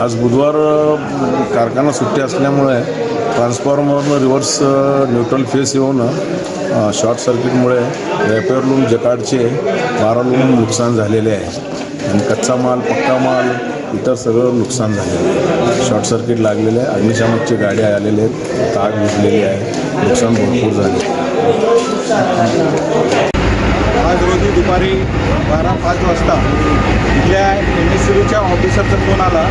आज बुधवार कारखाना सुट्टी असल्यामुळे ट्रान्सफॉर्मरनं रिव्हर्स न्यूट्रल फेस येऊन शॉर्ट सर्किटमुळे रॅपेअर लूम जकाडचे बारा लूम नुकसान झालेले आहे. आणि कच्चा माल पक्का माल इतर सगळं नुकसान झालेलं आहे. शॉर्ट सर्किट लागलेलं आहे. अग्निशामकची गाडी आलेल्या आहेत. ताग भिजलेली आहे. नुकसान भरपूर झाले दुपारी बारा पाच वाजता इथल्या एम एस सी बीच्या ऑफिसरचा फोन आला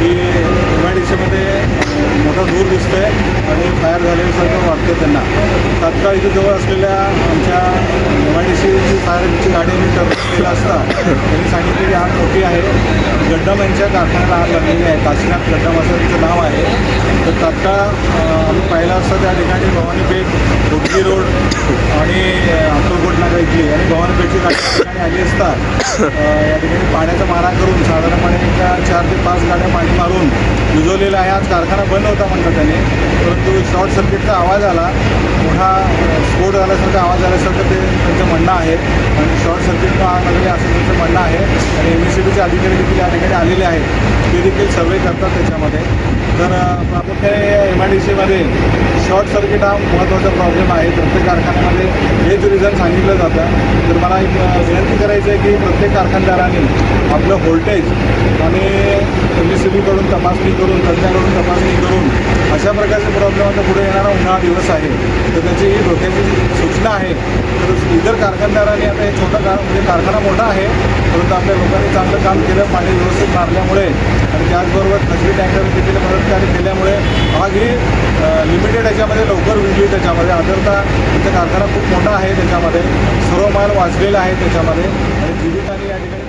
की एमआयडीसीमध्ये सीमध्ये मोठा धूर दिसतोय आणि फायर झाल्यासारखं वाटतं त्यांना. तात्काळ इथे जवळ असलेल्या आमच्या एम आय डी सीची फायरची गाडी मी टर्न केला असता त्यांनी सांगितले की आग मोठी आहे? गड्डम यांच्या कारखान्याला आग लागलेली आहे काशीनाथ गड्डम असं तिचं नाव आहे. तर तात्काळ आम्ही पाहिलं असता त्या ठिकाणी भवानी पेठ रोड आणि अक्कलकोट नाका इथली आणि भवानीपेठची ठिकाणी आली असता या ठिकाणी पाण्याचा मारा करून साधारणपणे एका चार ते पाच गाड्या पाणी मारून विजवलेला आहे आज कारखाना बंद होता म्हणतात त्याने. परंतु शॉर्ट सर्किटचा आवाज आला. मोठा स्फोट झाल्यासारखा आवाज आल्यासारखं ते त्यांचं म्हणणं आहे. आणि शॉर्ट सर्किट आग असं त्यांचं म्हणणं आहे. आणि एम एस सी बीचे अधिकारी देखील या ठिकाणी आलेले आहेत. ते देखील सर्वे करतात त्याच्यामध्ये. तर प्रामुख्याने एम आय डी सीमध्ये शॉर्ट सर्किट हा महत्त्वाचा प्रॉब्लेम आहे. प्रत्येक कारखान्यामध्ये हेच रिझन सांगितलं जातं. तर मला एक विनंती करायची आहे की प्रत्येक कारखानदाराने आपलं व्होल्टेज आणि एम एस सी बीकडून तपासणी करून तज्ज्ञाकडून तपासणी करून अशा प्रकारचे प्रॉब्लेम आता पुढे येणारा उन्हाळा दिवस आहे. तर त्याची ही धोक्याची जी सूचना आहे. इतर कारखानदारांनी आता हे छोटा कार म्हणजे कारखाना मोठा आहे परंतु आपल्या लोकांनी चांगलं काम केलं पाणी व्यवस्थित मारल्यामुळे आणि त्याचबरोबर खाजगी टँकर देखील मदतकार्य केल्यामुळे आग ही लिमिटेड याच्यामध्ये लवकर विजली त्याच्यामध्ये. आदरता त्याचा कारखाना खूप मोठा आहे त्याच्यामध्ये. सर्व माल वाचलेला आहे त्याच्यामध्ये. आणि जीवितांनी या ठिकाणी